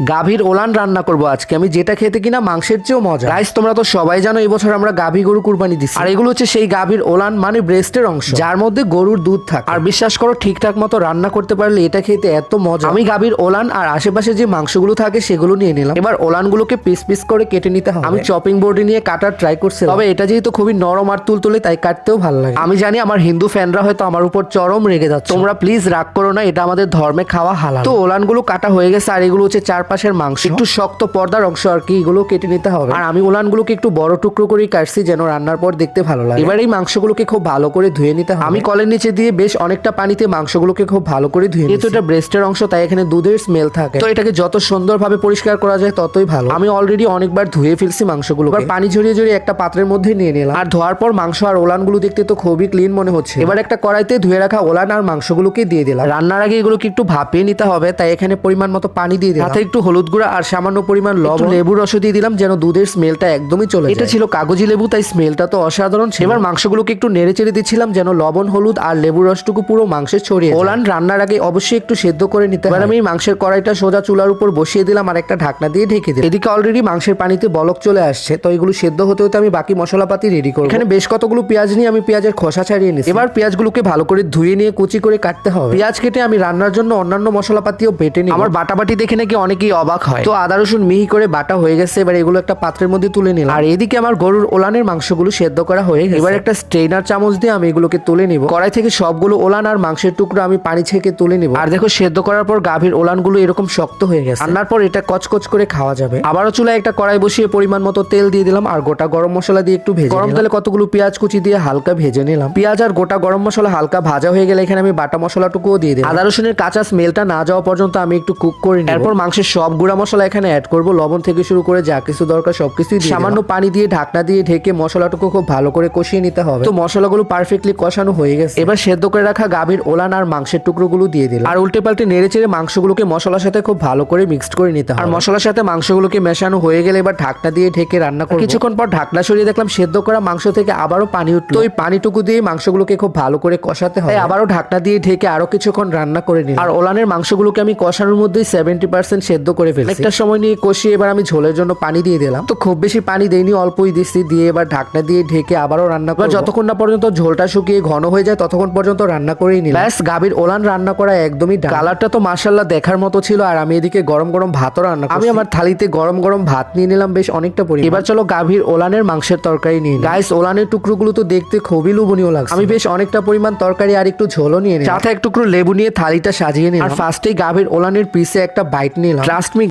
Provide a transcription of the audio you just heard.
গাভীর ওলান রান্না করব আজকে। আমি যেটা খেতে কিনা মাংসের চেয়েও মজা। গাইস তোমরা তো সবাই জানো, এই বছর আমরা গাভী গরু কুরবানি দিচ্ছি আর এগুলো হচ্ছে সেই গাভীর ওলান মানে ব্রেস্টের অংশ। যার মধ্যে গরুর দুধ থাকে। আর বিশ্বাস করো, ঠিকঠাক মতো রান্না করতে পারলে এটা খেতে এত মজা। আমি গাভীর ওলান আর আশেপাশে যে মাংসগুলো থাকে, সেগুলো নিয়ে নিলাম। এবার ওলানগুলোকে পিস পিস করে কেটে নিতে হবে। আমি চপিং বোর্ডে নিয়ে কাটার ট্রাই করছি তবে এটা যেহেতু খুবই নরম আর তুলতুলে, তাই কাটতেও ভালো লাগে। আমি জানি আমার হিন্দু ফ্যানরা হয়তো আমার উপর চরম রেগে যাচ্ছে। তোমরা প্লিজ রাগ করো না, এটা আমাদের ধর্মে খাওয়া হালাল। তো ওলানগুলো কাটা হয়ে গেছে, আর এগুলো হচ্ছে চারপাশের মাংস। একটু শক্ত পর্দার অংশ আর কি এগুলো কেটে নিতে হবে। আর আমি ওলানগুলোকে একটু বড় টুকরো করে কাটছি যেন রান্নার পর দেখতে ভালো লাগে। এবার এই মাংসগুলোকে খুব ভালো করে ধুয়ে নিতে হবে। আমি কলের নিচে দিয়ে বেশ অনেকটা পানিতে মাংসগুলোকে খুব ভালো করে ধুয়ে যেহেতু এটা ব্রেস্টের অংশ তাই এখানে দুধের স্মেল থাকে। তো এটাকে যত সুন্দরভাবে পরিষ্কার করা যায় ততই ভালো। আমি অলরেডি অনেকবার ধুয়ে ফেলছি মাংসগুলো এবার পানি ঝরিয়ে ঝরিয়ে একটা পাত্রের মধ্যে নিয়ে নিলাম। আর ধোয়ার পর মাংস আর ওলানগুলো দেখতে তো খুবই ক্লিন মনে হচ্ছে। এবার একটা কড়াইতে ধুয়ে রাখা ওলান আর মাংসগুলোকে দিয়ে দিলাম। রান্নার আগে এগুলোকে একটু ভাপিয়ে নিতে হবে তাই এখানে পরিমাণ মতো পানি দিয়ে দিলাম। একটু হলুদ গুঁড়া আর সামান্য পরিমাণ লবণ। লেবু রস দিয়ে দিলাম যেন দুধের স্মেলটা একদমই চলে এটা ছিল কাগজি লেবু তাই স্মেলটা তো অসাধারণ এবার মাংসগুলোকে একটু নেড়ে চেড়ে দিচ্ছিলাম যেন লবণ হলুদ আর লেবু রসটুকু পুরো মাংসে ছড়িয়ে। ওলান রান্নার আগে অবশ্যই একটু সেদ্ধ করে নিতে হবে এবার আমি মাংসের কড়াইটা সোজা চুলার উপর বসিয়ে দিলাম আর একটা ঢাকনা দিয়ে ঢেকে দিলাম। এদিকে অলরেডি মাংসের পানিতে বলক চলে আসছে তো এগুলো সেদ্ধ হতে হতে আমি বাকি মশলাপাতি রেডি করব। এখানে বেশ কতগুলো পেঁয়াজ নিয়ে আমি পেঁয়াজের খোসা ছাড়িয়ে নিয়েছি এবার পেঁয়াজগুলোকে ভালো করে ধুয়ে নিয়ে কুচি করে কাটতে হবে। পেঁয়াজ কেটে আমি রান্নার জন্য অন্যান্য মশলাপাতিও বেটে নিই আমার বাটাবাটি দেখে নাকি অনেকেই অবাক হয়। তো আদা রসুন মিহি করে বাটা হয়ে গেছে এবার এগুলো একটা পাত্রের মধ্যে তুলে নিলাম। আর এদিকে আমার গরুর ওলানের মাংসগুলো সেদ্ধ করা হয়ে গেছে। এবার একটা স্ট্রেনার চামচ দিয়ে আমি এগুলোকে তুলে নিব। কড়াই থেকে সবগুলো ওলান আর মাংসের টুকরো আমি পানি ছেঁকে তুলে নিব। আর দেখো সেদ্ধ করার পর গাভীর ওলানগুলো এরকম শক্ত হয়ে গেছে। রান্নার পর এটা কচকচ করে খাওয়া যাবে। আবারও চুলায় একটা কড়াই বসিয়ে পরিমাণ মতো তেল দিয়ে দিলাম আর গোটা গরম মশলা দিয়ে একটু ভেজে গরম তেলে কতগুলো পেঁয়াজ কুচি দিয়ে হালকা ভেজে নিলাম। পেঁয়াজ আর গোটা গরম মশলা হালকা ভাজা হয়ে গেলে এখানে আমি বাটা মশলাটুকুও দিয়ে দিই আদা রসুনের কাঁচা স্মেলটা না যাওয়া পর্যন্ত আমি একটু কুক করে নিই এরপর মাংসের সব গুঁড়া মশলা এখানে অ্যাড করব। লবণ থেকে শুরু করে যা কিছু দরকার সবকিছুই দিয়ে সামান্য পানি দিয়ে ঢাকনা দিয়ে ঢেকে মশলাটুকু খুব ভালো করে কষিয়ে নিতে হবে। তো মশলাগুলো পারফেক্টলি কষানো হয়ে গেছে। এবার সেদ্ধ করে রাখা গাভীর ওলান আর মাংসের টুকরোগুলো দিয়ে দিলাম। আর উল্টে পাল্টে নেড়ে চেড়ে মাংসগুলোকে মশলার সাথে খুব ভালো করে মিক্সড করে নিতে হবে। আর মশলার সাথে মাংসগুলোকে মেশানো হয়ে গেলে এবার ঢাকনা দিয়ে ঢেকে রান্না করব। কিছুক্ষণ পর ঢাকনা সরিয়ে দেখলাম সেদ্ধ করা মাংস থেকে আবারও পানি উঠল। ওই পানিটুকু দিয়ে মাংসগুলোকে খুব ভালো করে কষাতে হবে। আবারও ঢাকনা দিয়ে ঢেকে আরও কিছুক্ষণ রান্না করে নিলাম। আর ওলানের মাংসগুলোকে আমি কষানোর মধ্যেই সেভেন্টি পার্সেন্ট সেদ্ধ করে ফেলছি। একটা সময় নিয়ে কষিয়ে এবার আমি ঝোলের জন্য পানি দিয়ে দিলাম। তো খুব বেশি পানি দেইনি অল্পই দিচ্ছি দিয়ে এবার ঢাকনা দিয়ে ঢেকে আবারও রান্না করব। যতক্ষণ না পর্যন্ত ঝোলটা শুকিয়ে ঘন হয়ে যায় ততক্ষণ পর্যন্ত রান্না করেই নিলাম। ব্যাস গাভীর ওলান রান্না করা একদমই কালারটা তো মার্শাল্লাহ দেখার মতো ছিল আর আমি এদিকে গরম গরম ভাতও রান্না। আমি আমার থালিতে গরম গরম ভাত নিয়ে নিলাম বেশ অনেকটা পরিমাণ। এবার চলো গাভীর ওলানের মাংসের তরকারি নিয়ে গাইস ওলানের টুকরোগুলো তো দেখতে খুবই লোভনীয় লাগছে। আমি বেশ অনেকটা পরিমাণ তরকারি আর একটু ঝোলও নিয়ে নিলাম। সাথে এক টুকরো লেবু নিয়ে থালিটা সাজিয়ে নিলাম। আর ফার্স্টেই গাভীর ওলানের পিসে একটা বাইট নিলাম। Trust me,